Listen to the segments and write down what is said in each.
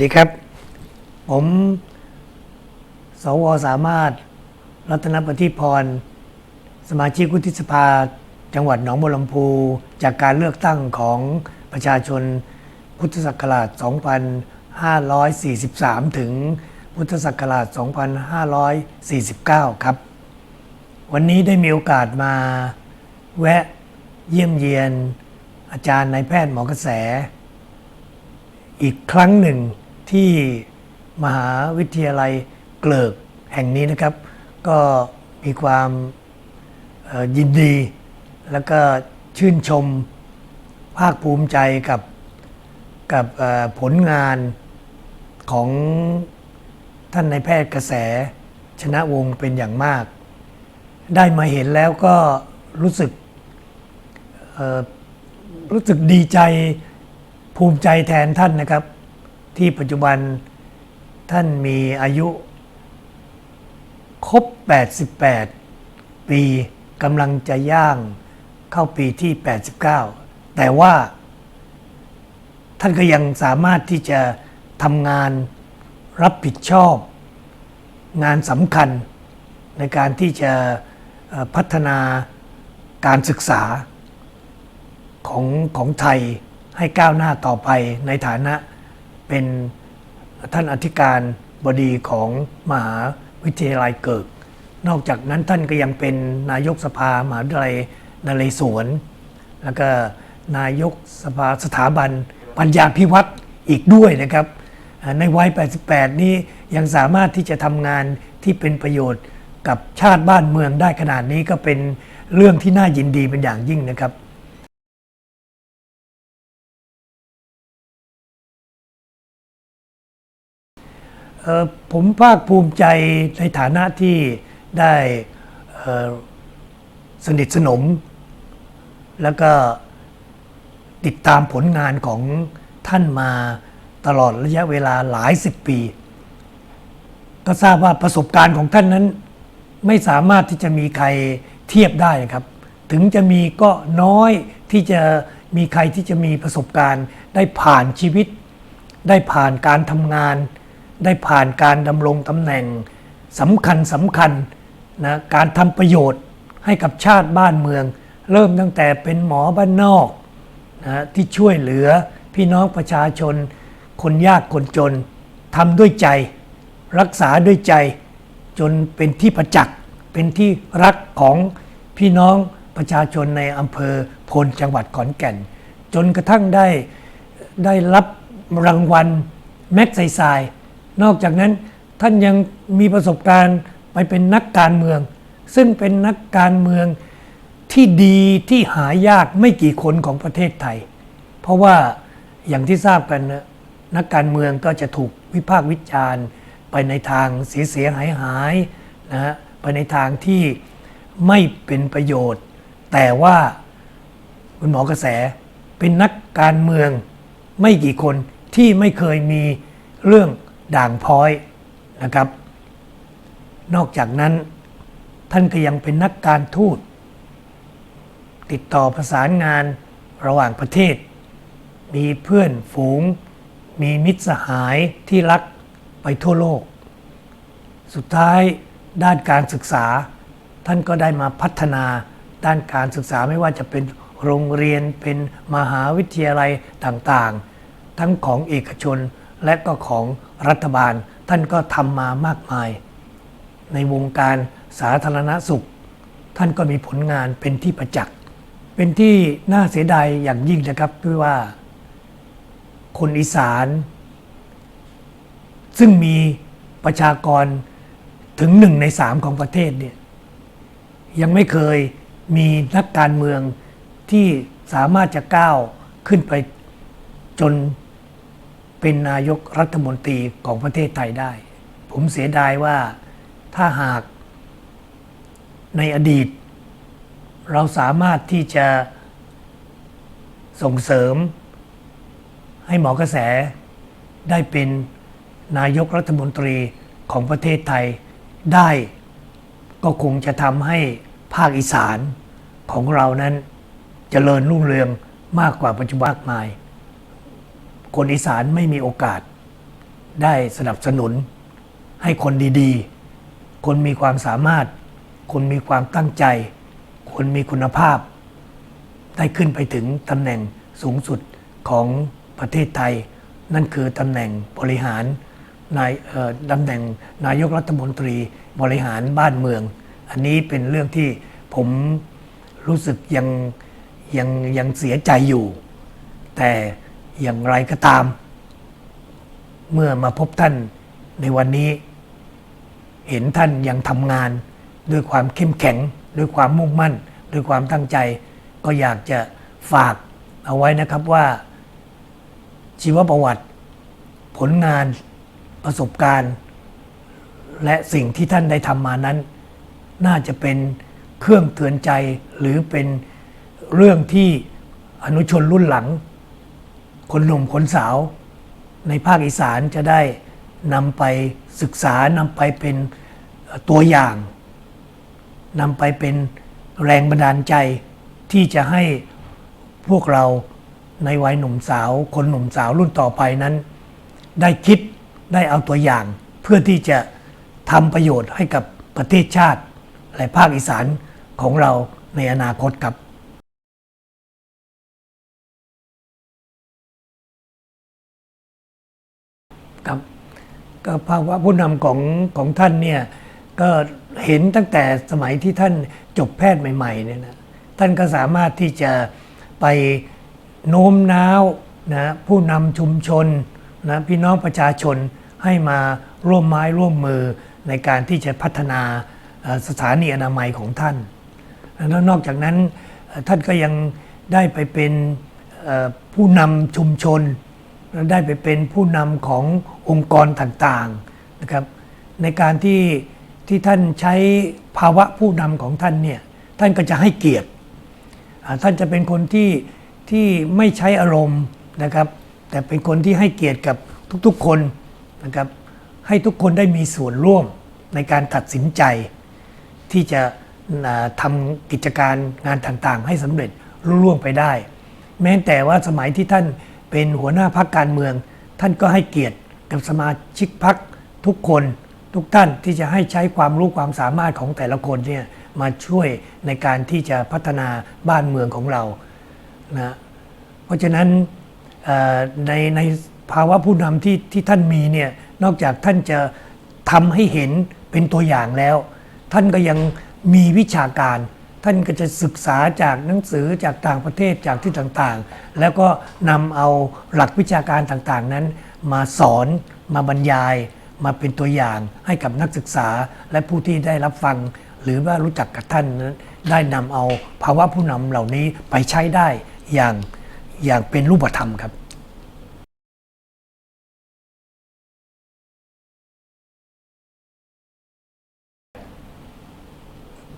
ดีครับ ผมสวสามารถ รัตนปฏิพร สมาชิกวุฒิสภา จังหวัดหนองบัวลำพู จากการเลือกตั้งของประชาชนพุทธศักราช 2543 ถึงพุทธศักราช 2549 ครับ วันนี้ได้มีโอกาสมาแวะเยี่ยมเยียนอาจารย์นายแพทย์หมอกระแส อีกครั้งหนึ่ง ที่มหาวิทยาลัยเกลิกแห่งนี้นะครับ ก็มีความยินดี แล้วก็ชื่นชมภาคภูมิใจกับกับผลงานของท่านนายแพทย์กระแสชนะวงเป็นอย่างมาก ได้มาเห็นแล้วก็รู้สึกรู้สึกดีใจภูมิใจแทนท่านนะครับ ที่ปัจจุบันท่านมีอายุ ครบ 88 ปีกำลังจะย่างเข้าปีที่ 89 แต่ว่า ท่านก็ยังสามารถที่จะทำงานรับผิดชอบ งานสำคัญในการที่จะพัฒนาการศึกษาของของไทยให้ก้าวหน้าต่อไปในฐานะ เป็นท่านอธิการบดีของมหาวิทยาลัยเกิก นอกจากนั้นท่านก็ยังเป็นนายกสภามหาวิทยาลัยนเรศวร แล้วก็นายกสภาสถาบันปัญญาพิวัตรอีกด้วยนะครับ ในวัย 88 นี้ยังสามารถที่จะทำงานที่เป็นประโยชน์กับชาติบ้านเมืองได้ขนาดนี้ก็เป็นเรื่องที่น่ายินดีเป็นอย่างยิ่งนะครับ ผมภาคภูมิใจในฐานะที่ได้สนิทสนม แล้วก็ติดตามผลงานของท่านมาตลอดระยะเวลาหลายสิบปี ก็ทราบว่าประสบการณ์ของท่านนั้น ไม่สามารถที่จะมีใครเทียบได้ครับ ถึงจะมีก็น้อยที่จะมีใครที่จะมีประสบการณ์ ได้ผ่านชีวิต ได้ผ่านการทำงาน ได้ผ่านการดำรงตำแหน่งสำคัญสำคัญนะการทำประโยชน์ให้กับชาติบ้านเมือง เริ่มตั้งแต่เป็นหมอบ้านนอกนะที่ช่วยเหลือพี่น้องประชาชน คนยากคนจนทำด้วยใจ รักษาด้วยใจ จนเป็นที่ประจักษ์เป็นที่รักของพี่น้องประชาชนในอำเภอพลจังหวัดขอนแก่น จนกระทั่งได้ได้รับรางวัลแม็กไซไซ นอกจากนั้นท่านยังมีประสบการณ์ไปเป็นนักการเมือง ซึ่งเป็นนักการเมืองที่ดีที่หายากไม่กี่คนของประเทศไทย เพราะว่าอย่างที่ทราบกันนะนักการเมืองก็จะถูกวิพากษ์วิจารณ์ ไปในทางเสียเสียหายหายนะฮะไปในทางที่ไม่เป็นประโยชน์ แต่ว่าคุณหมอกระแสเป็นนักการเมืองไม่กี่คนที่ไม่เคยมีเรื่อง ด่างพ้อยนะครับ นอกจากนั้นท่านก็ยังเป็นนักการทูต ติดต่อประสานงานระหว่างประเทศ มีเพื่อนฝูง มีมิตรสหายที่รักไปทั่วโลก สุดท้ายด้านการศึกษา ท่านก็ได้มาพัฒนาด้านการศึกษาไม่ว่าจะเป็นโรงเรียนเป็นมหาวิทยาลัยต่างๆ ทั้งของเอกชน และก็ของรัฐบาล ท่านก็ทำมามากมาย ในวงการสาธารณสุข ท่านก็มีผลงานเป็นที่ประจักษ์เป็นที่น่าเสียดายอย่างยิ่งนะครับด้วยว่า คนอีสาน ซึ่งมีประชากรถึงหนึ่งในสามของประเทศเนี่ยยังไม่เคยมีนักการเมืองที่สามารถจะก้าวขึ้นไปจน เป็นนายกรัฐมนตรีของประเทศไทยได้ ผมเสียดายว่าถ้าหากในอดีต เราสามารถที่จะส่งเสริม ให้หมอกระแสได้เป็นนายกรัฐมนตรีของประเทศไทยได้ ก็คงจะทำให้ภาคอีสานของเรานั้นจเจริญรุ่งเรืองมากกว่าปัจจุบันมากมาย คนอีสานไม่มีโอกาส ได้สนับสนุน ให้คนดีๆ คนมีความสามารถ คนมีความตั้งใจ คนมีคุณภาพ ได้ขึ้นไปถึงตำแหน่งสูงสุดของประเทศไทย นั่นคือตำแหน่งบริหารนายตำแหน่งนายกรัฐมนตรีบริหารบ้านเมือง อันนี้เป็นเรื่องที่ผมรู้สึกยังยังยังเสียใจอยู่ แต่ อย่างไรก็ตาม เมื่อมาพบท่านในวันนี้ เห็นท่านยังทำงาน ด้วยความเข้มแข็ง ด้วยความมุ่งมั่น ด้วยความตั้งใจ ก็อยากจะฝากเอาไว้นะครับว่า ชีวประวัติ ผลงานประสบการณ์ และสิ่งที่ท่านได้ทำมานั้น น่าจะเป็นเครื่องเตือนใจหรือเป็นเรื่องที่อนุชนรุ่นหลัง คนหนุ่มคนสาว ในภาคอีสานจะได้นำไปศึกษานำไปเป็นตัวอย่างนำไปเป็นแรงบันดาลใจที่จะให้พวกเราในวัยหนุ่มสาว คนหนุ่มสาวรุ่นต่อไปนั้น ได้คิดได้เอาตัวอย่าง เพื่อที่จะทำประโยชน์ให้กับประเทศชาติ และภาคอีสานของเราในอนาคตครับ ครับก็ภาวะผู้นำของของท่านเนี่ยก็เห็นตั้งแต่สมัยที่ท่านจบแพทย์ใหม่ๆเนี่ยนะท่านก็สามารถที่จะไปโน้มน้าวนะผู้นำชุมชนนะพี่น้องประชาชนให้มาร่วมไม้ร่วมมือในการที่จะพัฒนาสถานีอนามัยของท่าน แล้วนอกจากนั้นท่านก็ยังได้ไปเป็นผู้นำชุมชน ได้ไปเป็นผู้นำขององค์กรต่างๆนะครับ ในการที่ที่ท่านใช้ภาวะผู้นำของท่านเนี่ยท่านก็จะให้เกียรติท่านจะเป็นคนที่ที่ไม่ใช้อารมณ์นะครับ แต่เป็นคนที่ให้เกียรติกับทุกๆคนนะครับ ให้ทุกคนได้มีส่วนร่วมในการตัดสินใจ ที่จะอ่าทำกิจการงานต่างๆ ให้สำเร็จรุ่ร่วงไปได้ แม้แต่ว่าสมัยที่ท่าน เป็นหัวหน้าพักการเมือง ท่านก็ให้เกียรติกับสมาชิกพักทุกคนทุกท่านที่จะให้ใช้ความรู้ความสามารถของแต่ละคนเนี่ยมาช่วยในการที่จะพัฒนาบ้านเมืองของเรานะเพราะฉะนั้นในในภาวะผู้นำที่ที่ท่านมีเนี่ยนอกจากท่านจะทำให้เห็นเป็นตัวอย่างแล้ว ท่านก็ยังมีวิชาการ ท่านก็จะศึกษาจากหนังสือจากต่างประเทศจากที่ต่างๆ แล้วก็นำเอาหลักวิชาการต่างๆนั้น มาสอนมาบรรยาย มาเป็นตัวอย่างให้กับนักศึกษาและผู้ที่ได้รับฟัง หรือว่ารู้จักกับท่านนั้นได้นำเอาภาวะผู้นำเหล่านี้ไปใช้ได้อย่างอย่างเป็นรูปธรรมครับ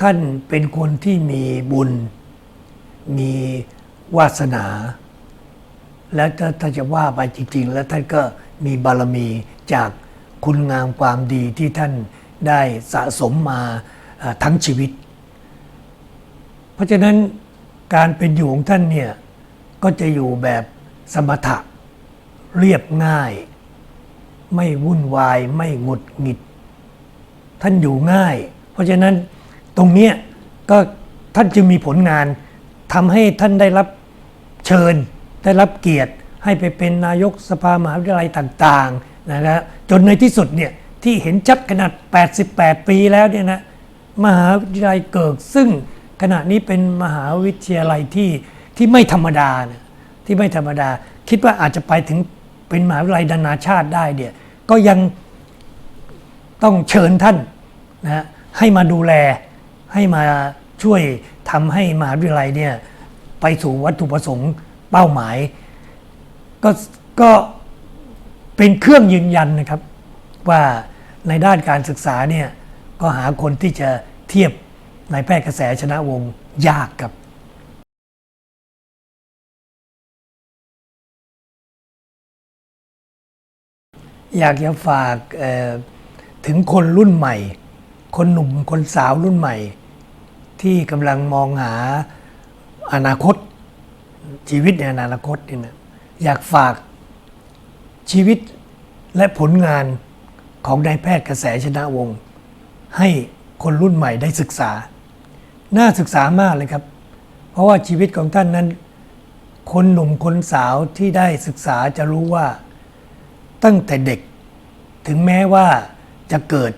ท่านเป็นคนที่มีบุญ มีวาสนา แล้วถ้าจะว่าไปจริง ๆ แล้วท่านก็มีบารมีจากคุณงามความดีที่ท่านได้สะสมมาทั้งชีวิต เพราะฉะนั้นการเป็นอยู่ของท่านเนี่ย ก็จะอยู่แบบสมถะเรียบง่าย ไม่วุ่นวายไม่หงุดหงิด ท่านอยู่ง่าย เพราะฉะนั้น ตรงเนี้ยก็ท่านจึงมีผลงานทำให้ท่านได้รับเชิญ ได้รับเกียรติ ให้ไปเป็นนายกสภามหาวิทยาลัยต่างๆนะครับจนในที่สุดเนี่ยที่เห็นชัดขนาด 88 ปีแล้วเนี่ยนะมหาวิทยาลัยเกิกซึ่งขณะนี้เป็นมหาวิทยาลัยที่ที่ไม่ธรรมดานะที่ไม่ธรรมดา คิดว่าอาจจะไปถึงเป็นมหาวิทยาลัยนานาชาติได้เนี่ยก็ยังต้องเชิญท่านนะให้มาดูแล ให้มาช่วยทำให้มหาวิทยาลัยเนี่ยไปสู่วัตถุประสงค์เป้าหมาย ก็ก็เป็นเครื่องยืนยันนะครับ ว่าในด้านการศึกษาเนี่ยก็หาคนที่จะเทียบนายแพทย์กระแสชนะวงยากครับอยากจะฝากถึงคนรุ่นใหม่ คนหนุ่มคนสาวรุ่นใหม่ ที่กำลังมองหาอนาคตชีวิตในอนาคตนี่นะอยากฝากชีวิตและผลงานของนายแพทย์กระแสชนะวงศ์ให้คนรุ่นใหม่ได้ศึกษา น่าศึกษามากเลยครับ เพราะว่าชีวิตของท่านนั้น คนหนุ่มคนสาวที่ได้ศึกษาจะรู้ว่า ตั้งแต่เด็ก ถึงแม้ว่าจะเกิด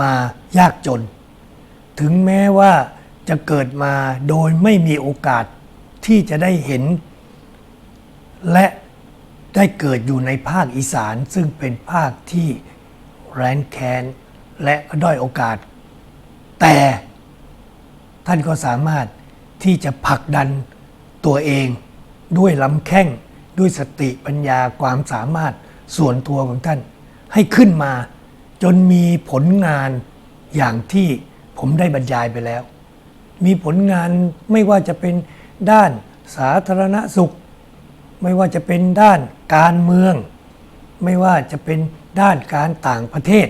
มายากจน ถึงแม้ว่า จะเกิดมาโดยไม่มีโอกาสที่จะได้เห็น และได้เกิดอยู่ในภาคอีสานซึ่งเป็นภาคที่แร้นแค้นและด้อยโอกาส แต่ท่านก็สามารถที่จะผลักดันตัวเองด้วยลำแข้งด้วยสติปัญญาความสามารถส่วนตัวของท่าน ให้ขึ้นมาจนมีผลงานอย่างที่ผมได้บรรยายไปแล้ว มีผลงานไม่ว่าจะเป็นด้านสาธารณสุข ไม่ว่าจะเป็นด้านการเมือง ไม่ว่าจะเป็นด้านการต่างประเทศ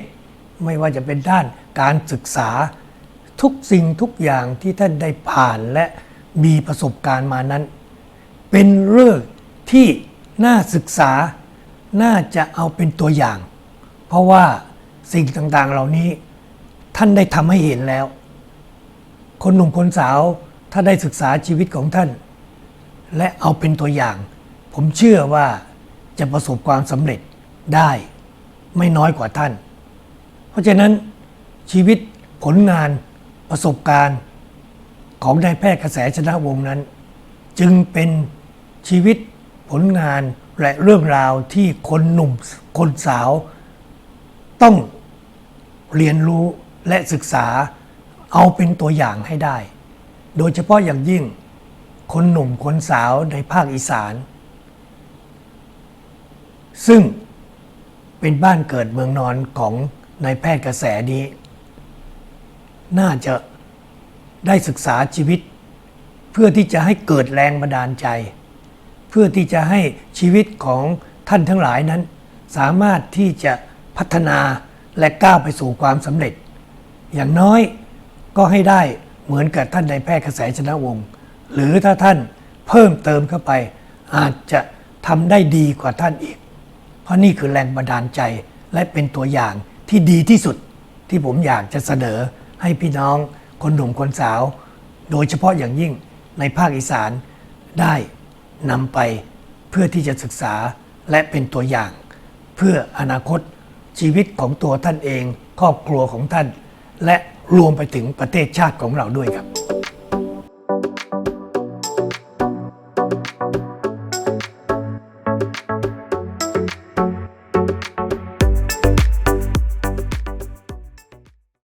ไม่ว่าจะเป็นด้านการศึกษา ทุกสิ่งทุกอย่างที่ท่านได้ผ่านและมีประสบการณ์มานั้น เป็นเรื่องที่น่าศึกษาน่าจะเอาเป็นตัวอย่าง เพราะว่าสิ่งต่างๆเหล่านี้ท่านได้ทำให้เห็นแล้ว คนหนุ่มคนสาวถ้าได้ศึกษาชีวิตของท่าน และเอาเป็นตัวอย่าง ผมเชื่อว่าจะประสบความสำเร็จได้ไม่น้อยกว่าท่าน เพราะฉะนั้นชีวิตผลงานประสบการณ์ของนายแพทย์กระแสชนะวงนั้น จึงเป็นชีวิตผลงานและเรื่องราวที่คนหนุ่มคนสาว ต้องเรียนรู้และศึกษา เอาเป็นตัวอย่างให้ได้ โดยเฉพาะอย่างยิ่ง คนหนุ่มคนสาวในภาคอีสาน ซึ่งเป็นบ้านเกิดเมืองนอนของนายแพทย์กระแสนี้ น่าจะได้ศึกษาชีวิต เพื่อที่จะให้เกิดแรงบันดาลใจ เพื่อที่จะให้ชีวิตของท่านทั้งหลายนั้น สามารถที่จะพัฒนาและก้าวไปสู่ความสำเร็จ อย่างน้อย ก็ให้ได้เหมือนกับท่านนายแพทย์กระแสชนะวงศ์หรือถ้าท่านเพิ่มเติมเข้าไป อาจจะทำได้ดีกว่าท่านอีก เพราะนี่คือแรงบันดาลใจและเป็นตัวอย่างที่ดีที่สุดที่ผมอยากจะเสนอให้พี่น้องคนหนุ่มคนสาว โดยเฉพาะอย่างยิ่งในภาคอีสานได้นำไปเพื่อที่จะศึกษาและเป็นตัวอย่าง เพื่ออนาคตชีวิตของตัวท่านเอง ครอบครัวของท่าน และ รวมไปถึงประเทศชาติของเราด้วยครับ